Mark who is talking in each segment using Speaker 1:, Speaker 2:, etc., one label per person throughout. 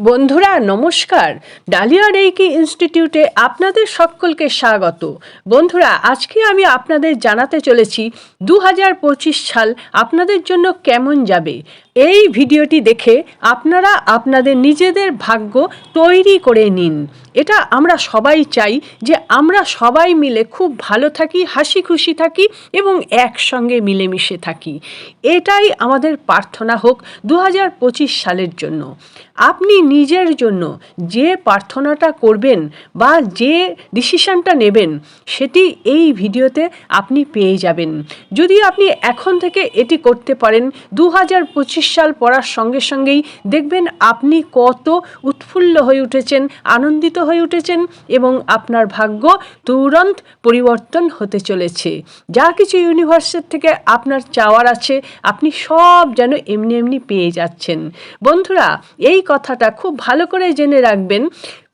Speaker 1: বন্ধুরা, নমস্কার। Dahlia reiki ইনস্টিটিউটে আপনাদের সকলকে স্বাগত। বন্ধুরা, আজকে আমি আপনাদের জানাতে চলেছি দু হাজার পঁচিশ সাল আপনাদের জন্য কেমন যাবে? এই ভিডিওটি দেখে আপনারা আপনাদের নিজেদের ভাগ্য তৈরি করে নিন। এটা আমরা সবাই চাই যে আমরা সবাই মিলে খুব ভালো থাকি, হাসি খুশি থাকি এবং একসঙ্গে মিলেমিশে থাকি। এটাই আমাদের প্রার্থনা হোক দু হাজার পঁচিশ সালের জন্য। আপনি নিজের জন্য যে প্রার্থনাটা করবেন বা যে ডিসিশনটা নেবেন, সেটি এই ভিডিওতে আপনি পেয়ে যাবেন। যদি আপনি এখন থেকে এটি করতে পারেন দু হাজার পঁচিশ সাল পড়ার সঙ্গে সঙ্গেই দেখবেন আপনি কত উৎফুল্ল হয়ে উঠেছেন, আনন্দিত হয়ে উঠেছেন এবং আপনার ভাগ্য তুরন্ত পরিবর্তন হতে চলেছে। যা কিছু ইউনিভার্সের থেকে আপনার চাওয়ার আছে, আপনি সব যেন এমনি এমনি পেয়ে যাচ্ছেন। বন্ধুরা, এই কথাটা খুব ভালো করে জেনে রাখবেন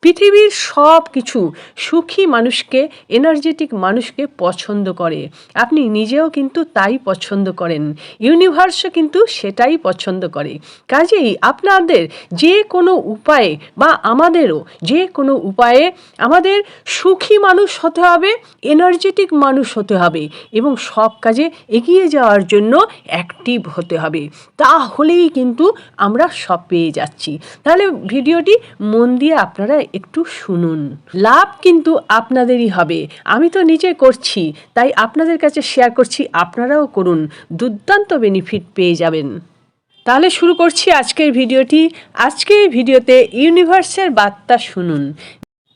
Speaker 1: পৃথিবীর সব কিছু সুখী মানুষকে এনার্জেটিক মানুষকে পছন্দ করে। আপনি নিজেও কিন্তু তাই পছন্দ করেন। ইউনিভার্সও কিন্তু সেটাই পছন্দ করে। কাজেই আপনাদের যে কোনো উপায়ে বা আমাদেরও যে কোনো উপায়ে আমাদের সুখী মানুষ হতে হবে এনার্জেটিক মানুষ হতে হবে এবং সব কাজে এগিয়ে যাওয়ার জন্য অ্যাক্টিভ হতে হবে। তাহলেই কিন্তু আমরা সব পেয়ে যাচ্ছি। তাহলে ভিডিওটি মন দিয়ে আপনারা একটু শুনুন। লাভ কিন্তু আপনাদেরই হবে। আমি তো নিজে করছি, তাই আপনাদের কাছে শেয়ার করছি, আপনারাও করুন। দুর্দান্ত বেনিফিট পেয়ে যাবেন। তাহলে শুরু করছি আজকের ভিডিওটি। আজকের ভিডিওতে ইউনিভার্সের বার্তা শুনুন।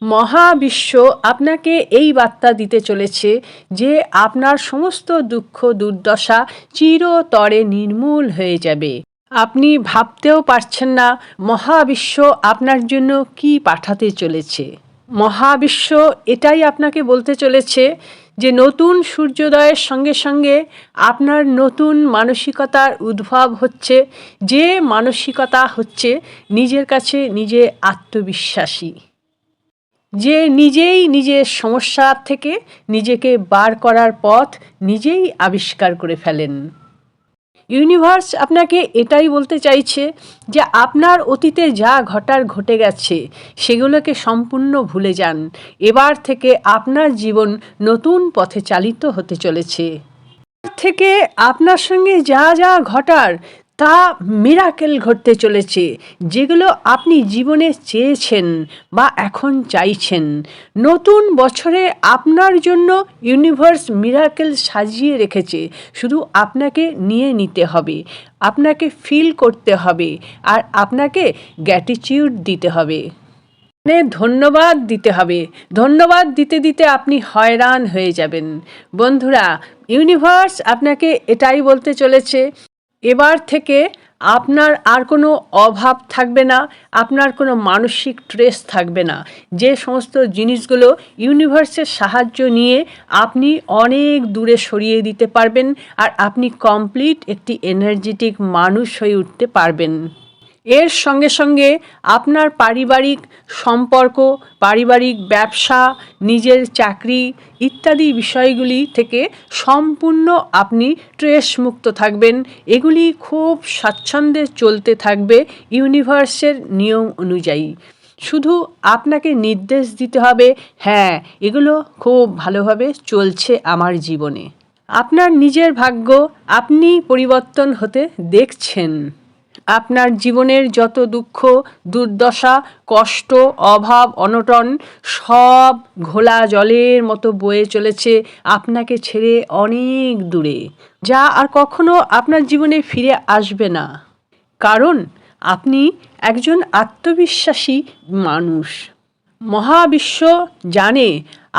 Speaker 1: মহাবিশ্ব আপনাকে এই বার্তা দিতে চলেছে যে আপনার সমস্ত দুঃখ, দুর্দশা চিরতরে নির্মূল হয়ে যাবে। আপনি ভাবতেও পারছেন না মহাবিশ্ব আপনার জন্য কি পাঠাতে চলেছে। মহাবিশ্ব এটাই আপনাকে বলতে চলেছে যে নতুন সূর্যোদয়ের সঙ্গে সঙ্গে আপনার নতুন মানসিকতার উদ্ভব হচ্ছে, যে মানসিকতা হচ্ছে নিজের কাছে নিজে আত্মবিশ্বাসী। যে নিজেই নিজের সমস্যা থেকে নিজেকে বার করার পথ নিজেই আবিষ্কার করে ফেলেন। ইউনিভার্স আপনাকে এটাই বলতে চাইছে যে আপনার অতীতে যা ঘটার ঘটে গেছে, সেগুলোকে সম্পূর্ণ ভুলে যান। এবার থেকে আপনার জীবন নতুন পথে চালিত হতে চলেছে। থেকে আপনার সঙ্গে যা যা ঘটার তা মিরাকেল ঘটতে চলেছে, যেগুলো আপনি জীবনে চেয়েছেন বা এখন চাইছেন। নতুন বছরে আপনার জন্য ইউনিভার্স মিরাকেল সাজিয়ে রেখেছে, শুধু আপনাকে নিয়ে নিতে হবে, আপনাকে ফিল করতে হবে, আর আপনাকে গ্র্যাটিচিউড দিতে হবে। মানে ধন্যবাদ দিতে হবে। ধন্যবাদ দিতে দিতে আপনি হয়রান হয়ে যাবেন। বন্ধুরা ইউনিভার্স আপনাকে এটাই বলতে চলেছে এবার থেকে আপনার আর কোনো অভাব থাকবে না, আপনার কোনো মানসিক ট্রেস থাকবে না। যে সমস্ত জিনিসগুলো ইউনিভার্সের সাহায্য নিয়ে আপনি অনেক দূরে সরিয়ে দিতে পারবেন আর আপনি কমপ্লিট একটি এনার্জেটিক মানুষ হয়ে উঠতে পারবেন। এর সঙ্গে সঙ্গে আপনার পারিবারিক সম্পর্ক, পারিবারিক ব্যবসা, নিজের চাকরি ইত্যাদি বিষয়গুলি থেকে সম্পূর্ণ আপনি ট্রেস মুক্ত থাকবেন। এগুলি খুব স্বাচ্ছন্দ্যে চলতে থাকবে ইউনিভার্সের নিয়ম অনুযায়ী। শুধু আপনাকে নির্দেশ দিতে হবে হ্যাঁ এগুলো খুব ভালোভাবে চলছে আমার জীবনে। আপনার নিজের ভাগ্য আপনি পরিবর্তন হতে দেখছেন। আপনার জীবনের যত দুঃখ, দুর্দশা, কষ্ট, অভাব, অনটন, সব ঘোলা জলের মতো বয়ে চলেছে আপনাকে ছেড়ে অনেক দূরে, যা আর কখনো আপনার জীবনে ফিরে আসবে না। কারণ আপনি একজন আত্মবিশ্বাসী মানুষ। মহাবিশ্ব জানে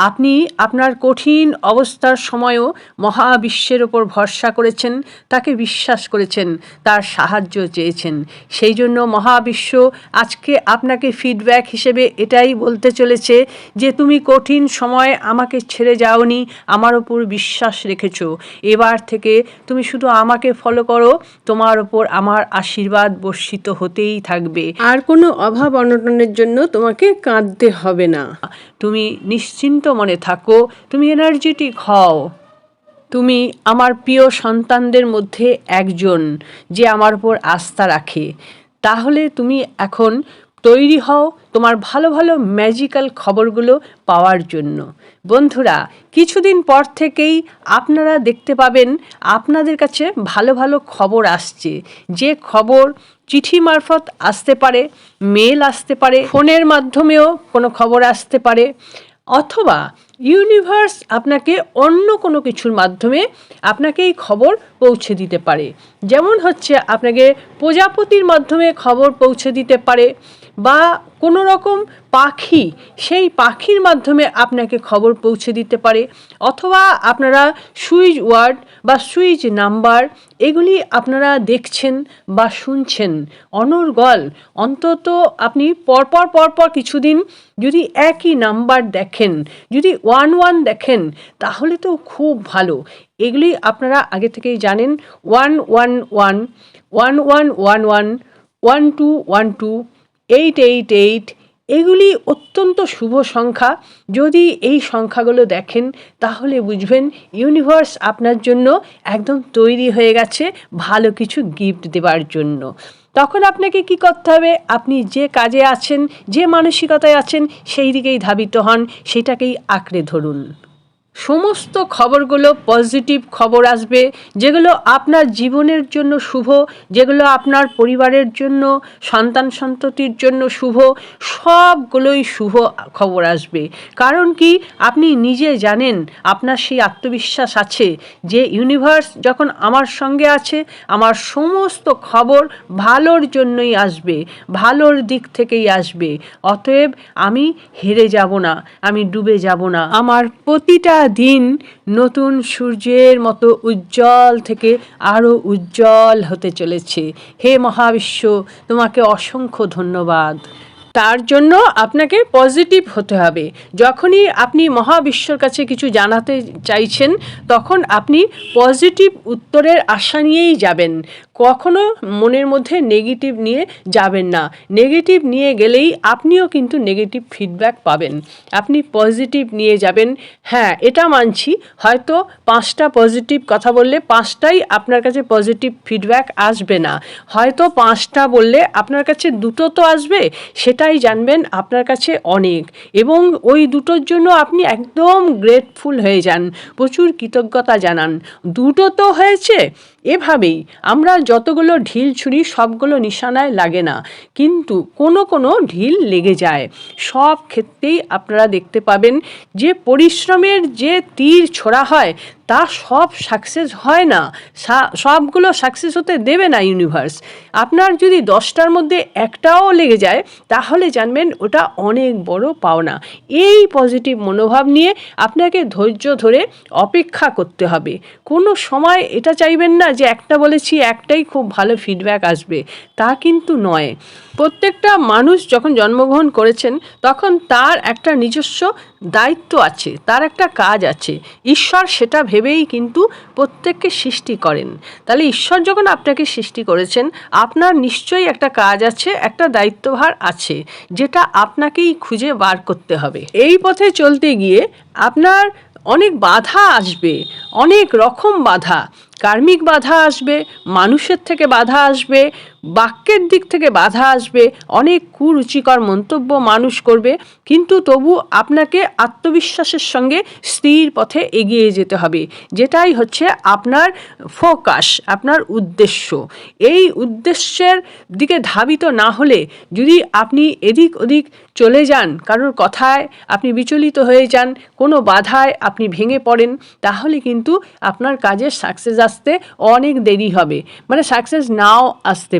Speaker 1: আপনি আপনার কঠিন অবস্থার সময়ও মহাবিশ্বের ওপর ভরসা করেছেন তাকে বিশ্বাস করেছেন তার সাহায্য চেয়েছেন। সেই জন্য মহাবিশ্ব আজকে আপনাকে ফিডব্যাক হিসেবে এটাই বলতে চলেছে যে তুমি কঠিন সময় আমাকে ছেড়ে যাওনি আমার ওপর বিশ্বাস রেখেছ। এবার থেকে তুমি শুধু আমাকে ফলো করো তোমার ওপর আমার আশীর্বাদ বর্ষিত হতেই থাকবে। আর কোনো অভাব অনটনের জন্য তোমাকে কাঁদতে হবে না। তুমি নিশ্চিন্ত মনে থাকো, তুমি এনার্জেটিক হও। তুমি আমার প্রিয় সন্তানদের মধ্যে একজন যে আমার উপর আস্থা রাখে। তাহলে তুমি এখন তৈরি হও তোমার ভালো ভালো ম্যাজিক্যাল খবরগুলো পাওয়ার জন্য। বন্ধুরা, কিছুদিন পর থেকেই আপনারা দেখতে পাবেন আপনাদের কাছে ভালো ভালো খবর আসছে। যে খবর চিঠি মারফত আসতে পারে মেল আসতে পারে, ফোনের মাধ্যমেও কোনো খবর আসতে পারে। অথবা ইউনিভার্স আপনাকে অন্য কোনো কিছুর মাধ্যমে আপনাকে এই খবর পৌঁছে দিতে পারে। যেমন হচ্ছে আপনাকে প্রজাপতির মাধ্যমে খবর পৌঁছে দিতে পারে। বা কোনো রকম পাখি, সেই পাখির মাধ্যমে আপনাকে খবর পৌঁছে দিতে পারে। অথবা আপনারা সুইচ ওয়ার্ড বা সুইচ নাম্বার এগুলি আপনারা দেখছেন বা শুনছেন। অনর্গল অন্তত আপনি পরপর পরপর কিছুদিন যদি একই নাম্বার দেখেন, যদি ওয়ান ওয়ান দেখেন, তাহলে তো খুব ভালো। এগুলি আপনারা আগে থেকেই জানেন। One one one one one one one one two one two eight eight eight এগুলি অত্যন্ত শুভ সংখ্যা। যদি এই সংখ্যাগুলো দেখেন, তাহলে বুঝবেন ইউনিভার্স আপনার জন্য একদম তৈরি হয়ে গেছে ভালো কিছু গিফট দেওয়ার জন্য। তখন আপনাকে কি করতে হবে? আপনি যে কাজে আছেন, যে মানসিকতায় আছেন, সেই দিকেই ধাবিত হন, সেটাকেই আঁকড়ে ধরুন। সমস্ত খবরগুলো পজিটিভ খবর আসবে, যেগুলো আপনার জীবনের জন্য শুভ, যেগুলো আপনার পরিবারের জন্য, সন্তান সন্ততির জন্য শুভ, সবগুলোই শুভ খবর আসবে। কারণ কি? আপনি নিজে জানেন, আপনার সেই আত্মবিশ্বাস আছে যে ইউনিভার্স যখন আমার সঙ্গে আছে, আমার সমস্ত খবর ভালোর জন্যই আসবে, ভালোর দিক থেকেই আসবে। অতএব আমি হেরে যাব না, আমি ডুবে যাব না। আমার প্রতিটা দিন নতুন সূর্যের মতো উজ্জ্বল থেকে আরও উজ্জ্বল হতে চলেছে। হে মহাবিশ্ব, তোমাকে অসংখ্য ধন্যবাদ। তার জন্য আপনাকে পজিটিভ হতে হবে। যখনই আপনি মহাবিশ্বর কাছে কিছু জানাতে চাইছেন, তখন আপনি পজিটিভ উত্তরের আশা নিয়েই যাবেন। কখনো মনের মধ্যে নেগেটিভ নিয়ে যাবেন না। নেগেটিভ নিয়ে গেলেই আপনিও কিন্তু নেগেটিভ ফিডব্যাক পাবেন। আপনি পজিটিভ নিয়ে যাবেন হ্যাঁ এটা মানছি। হয়তো পাঁচটা পজিটিভ কথা বললে পাঁচটাই আপনার কাছে পজিটিভ ফিডব্যাক আসবে না। হয়তো পাঁচটা বললে আপনার কাছে দুটো তো আসবে সেটাই জানবেন আপনার কাছে অনেক। এবং ওই দুটোর জন্য আপনি একদম গ্রেটফুল হয়ে যান। প্রচুর কৃতজ্ঞতা জানান। দুটো তো হয়েছে। এভাবেই আমরা যতগুলো ঢিল ছুরি, সবগুলো নিশানায় লাগে না। কিন্তু কোনো কোনো ঢিল লেগে যায়। সব ক্ষেত্রেই আপনারা দেখতে পাবেন যে পরিশ্রমের যে তীর ছোড়া হয়, তা সব সাকসেস হয় না। সবগুলো সাকসেস হতে দেবে না ইউনিভার্স। আপনার যদি দশটার মধ্যে একটাও লেগে যায়, তাহলে জানবেন ওটা অনেক বড় পাওনা। এই পজিটিভ মনোভাব নিয়ে আপনাকে ধৈর্য ধরে অপেক্ষা করতে হবে। কোনো সময় এটা চাইবেন না যে একটা বলেছি, একটাই খুব ভালো ফিডব্যাক আসবে। তা কিন্তু নয়। প্রত্যেকটা মানুষ যখন জন্মগ্রহণ করেছেন, তখন তার একটা নিজস্ব দায়িত্ব আছে, তার একটা কাজ আছে। ঈশ্বর সেটা ভেবেই কিন্তু প্রত্যেককে সৃষ্টি করেন। তাহলে ঈশ্বর যখন আপনাকে সৃষ্টি করেছেন, আপনার নিশ্চয়ই একটা কাজ আছে, একটা দায়িত্বভার আছে, যেটা আপনাকেই খুঁজে বার করতে হবে। এই পথে চলতে গিয়ে আপনার অনেক বাধা আসবে, অনেক রকম বাধা। কার্মিক বাধা আসবে মানুষের থেকে বাধা আসবে বাক্যের দিক থেকে বাধা আসবে, অনেক কুরুচিকর মন্তব্য মানুষ করবে, কিন্তু তবু আপনাকে আত্মবিশ্বাসের সঙ্গে স্থির পথে এগিয়ে যেতে হবে। যেটাই হচ্ছে আপনার ফোকাস, আপনার উদ্দেশ্য। এই উদ্দেশ্যের দিকে ধাবিত না হলে যদি আপনি এদিক ওদিক চলে যান, কারোর কথায় আপনি বিচলিত হয়ে যান, কোনো বাধায় আপনি ভেঙে পড়েন, তাহলে কিন্তু আপনার কাজের সাকসেস আসতে অনেক দেরি হবে। মানে সাকসেস নাও আসতে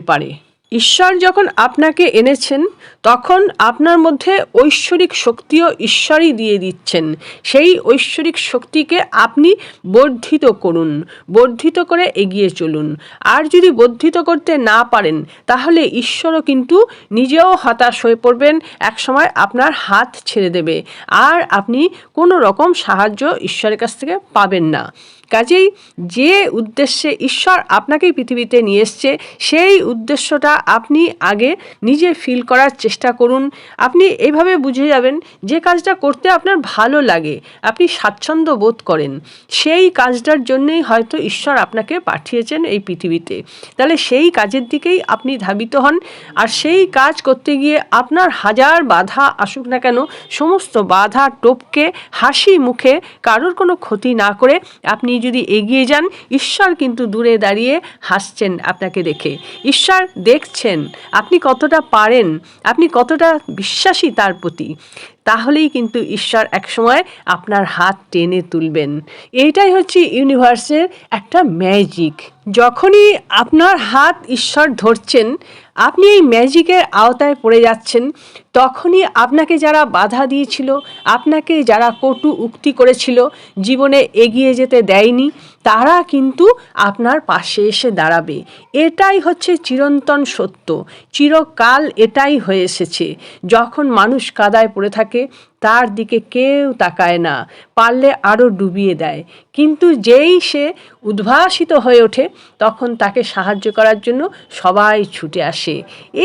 Speaker 1: ঈশ্বর যখন আপনাকে এনেছেন, তখন আপনার মধ্যে ঐশ্বরিক শক্তিও ঈশ্বরই দিয়ে দিচ্ছেন। সেই ঐশ্বরিক শক্তিকে আপনি বর্ধিত করুন, বর্ধিত করে এগিয়ে চলুন। আর যদি বর্ধিত করতে না পারেন, তাহলে ঈশ্বরও কিন্তু নিজেও হতাশ হয়ে পড়বেন, একসময় আপনার হাত ছেড়ে দেবে। আর আপনি কোনো রকম সাহায্য ঈশ্বরের কাছ থেকে পাবেন না। কাজেই যে উদ্দেশ্যে ঈশ্বর আপনাকে পৃথিবীতে নিয়ে এসছে, সেই উদ্দেশ্যটা আপনি আগে নিজে ফিল করার চেষ্টা করুন। আপনি এইভাবে বুঝে যাবেন যে কাজটা করতে আপনার ভালো লাগে, আপনি স্বাচ্ছন্দ্য বোধ করেন। সেই কাজটার জন্যেই হয়তো ঈশ্বর আপনাকে পাঠিয়েছেন এই পৃথিবীতে। তাহলে সেই কাজের দিকেই আপনি ধাবিত হন। আর সেই কাজ করতে গিয়ে আপনার হাজার বাধা আসুক না কেন, সমস্ত বাধা টোপকে, হাসি মুখে কারোর কোনো ক্ষতি না করে আপনি যদি এগিয়ে যান, ঈশ্বর কিন্তু দূরে দাঁড়িয়ে হাসছেন আপনাকে দেখে। ঈশ্বর দেখছেন, আপনি কতটা পারেন, আপনি কতটা বিশ্বাসী তার প্রতি। তাহলেই কিন্তু ঈশ্বর একসময় আপনার হাত টেনে তুলবেন। এইটাই হচ্ছে ইউনিভার্সের একটা ম্যাজিক। যখনই আপনার হাত ঈশ্বর ধরছেন, আপনি এই ম্যাজিকের আওতায় পড়ে যাচ্ছেন, তখনই আপনাকে যারা বাধা দিয়েছিল, আপনাকে যারা কটু উক্তি করেছিল, জীবনে এগিয়ে যেতে দেয়নি তারা কিন্তু আপনার পাশে এসে দাঁড়াবে। এটাই হচ্ছে চিরন্তন সত্য। চিরকাল এটাই হয়ে এসেছে। যখন মানুষ কাদায় পড়ে থাকে তার দিকে কেউ তাকায় না, পারলে আরও ডুবিয়ে দেয়। কিন্তু যেই সে উদ্ভাসিত হয়ে ওঠে, তখন তাকে সাহায্য করার জন্য সবাই ছুটে আসে।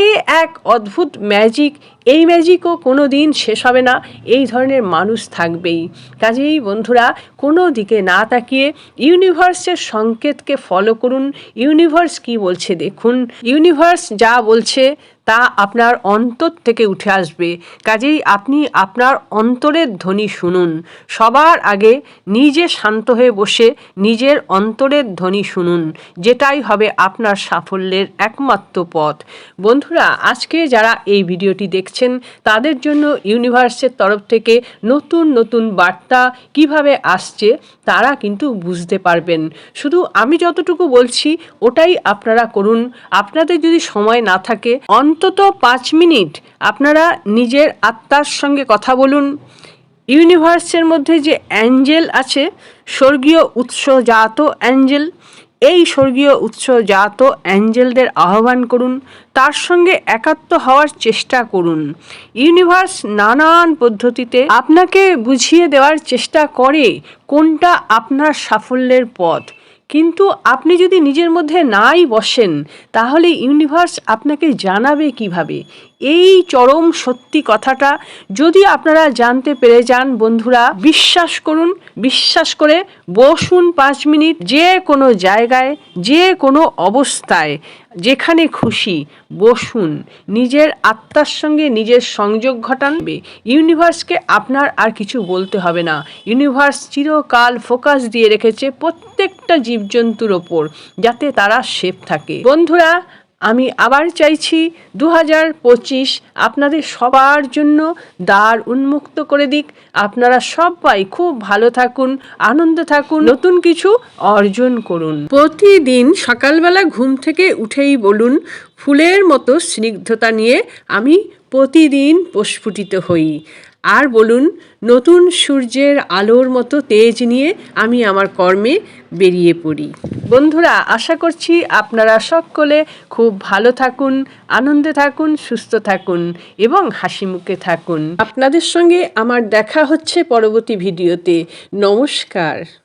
Speaker 1: এ এক অদ্ভুত ম্যাজিক এই ম্যাজিকও কোনো দিন শেষ হবে না, এই ধরনের মানুষ থাকবেই। কাজেই বন্ধুরা, কোনো দিকে না তাকিয়ে ইউনিভার্সের সংকেতকে ফলো করুন। ইউনিভার্স কি বলছে দেখুন। ইউনিভার্স যা বলছে তা আপনার অন্তর থেকে উঠে আসবে। কাজেই আপনি আপনার অন্তরের ধ্বনি শুনুন। সবার আগে নিজে শান্ত হয়ে বসে নিজের অন্তরের ধ্বনি শুনুন, যেটাই হবে আপনার সাফল্যের একমাত্র পথ। বন্ধুরা, আজকে যারা এই ভিডিওটি দেখছেন, তাদের জন্য ইউনিভার্সের তরফ থেকে নতুন নতুন বার্তা কীভাবে আসছে, তারা কিন্তু বুঝতে পারবেন। শুধু আমি যতটুকু বলছি, ওটাই আপনারা করুন। আপনাদের যদি সময় না থাকে অন্তত পাঁচ মিনিট আপনারা নিজের আত্মার সঙ্গে কথা বলুন। ইউনিভার্সের মধ্যে যে অ্যাঞ্জেল আছে, স্বর্গীয় উৎসজাত অ্যাঞ্জেল, এই স্বর্গীয় উৎসজাত অ্যাঞ্জেলদের আহ্বান করুন, তার সঙ্গে একাত্ম হওয়ার চেষ্টা করুন। ইউনিভার্স নানান পদ্ধতিতে আপনাকে বুঝিয়ে দেওয়ার চেষ্টা করে কোনটা আপনার সাফল্যের পথ। কিন্তু আপনি যদি নিজের মধ্যে নাই বসেন, তাহলে ইউনিভার্স আপনাকে জানাবে কীভাবে? এই চরম সত্যি কথাটা যদি আপনারা জানতে পেরে যান, বন্ধুরা, বিশ্বাস করুন, বিশ্বাস করে বসুন পাঁচ মিনিট যে কোনো জায়গায়, যে কোনো অবস্থায়। যেখানে খুশি বসুন, নিজের আত্মার সঙ্গে নিজের সংযোগ ঘটানবে। ইউনিভার্সকে আপনার আর কিছু বলতে হবে না। ইউনিভার্স চিরকাল ফোকাস দিয়ে রেখেছে প্রত্যেকটা জীবজন্তুর ওপর, যাতে তারা সেফ থাকে। বন্ধুরা আমি আবার চাইছি দু হাজার পঁচিশ আপনাদের সবার জন্য দ্বার উন্মুক্ত করে দিক। আপনারা সবাই খুব ভালো থাকুন, আনন্দ থাকুন, নতুন কিছু অর্জন করুন। প্রতিদিন সকালবেলা ঘুম থেকে উঠেই বলুন, ফুলের মতো স্নিগ্ধতা নিয়ে আমি প্রতিদিন প্রস্ফুটিত হই। আর বলুন, নতুন সূর্যের আলোর মতো তেজ নিয়ে আমি আমার কর্মে বেরিয়ে পড়ি। বন্ধুরা, আশা করছি আপনারা সকলে খুব ভালো থাকুন, আনন্দে থাকুন, সুস্থ থাকুন এবং হাসি মুখে থাকুন। আপনাদের সঙ্গে আমার দেখা হচ্ছে পরবর্তী ভিডিওতে। নমস্কার।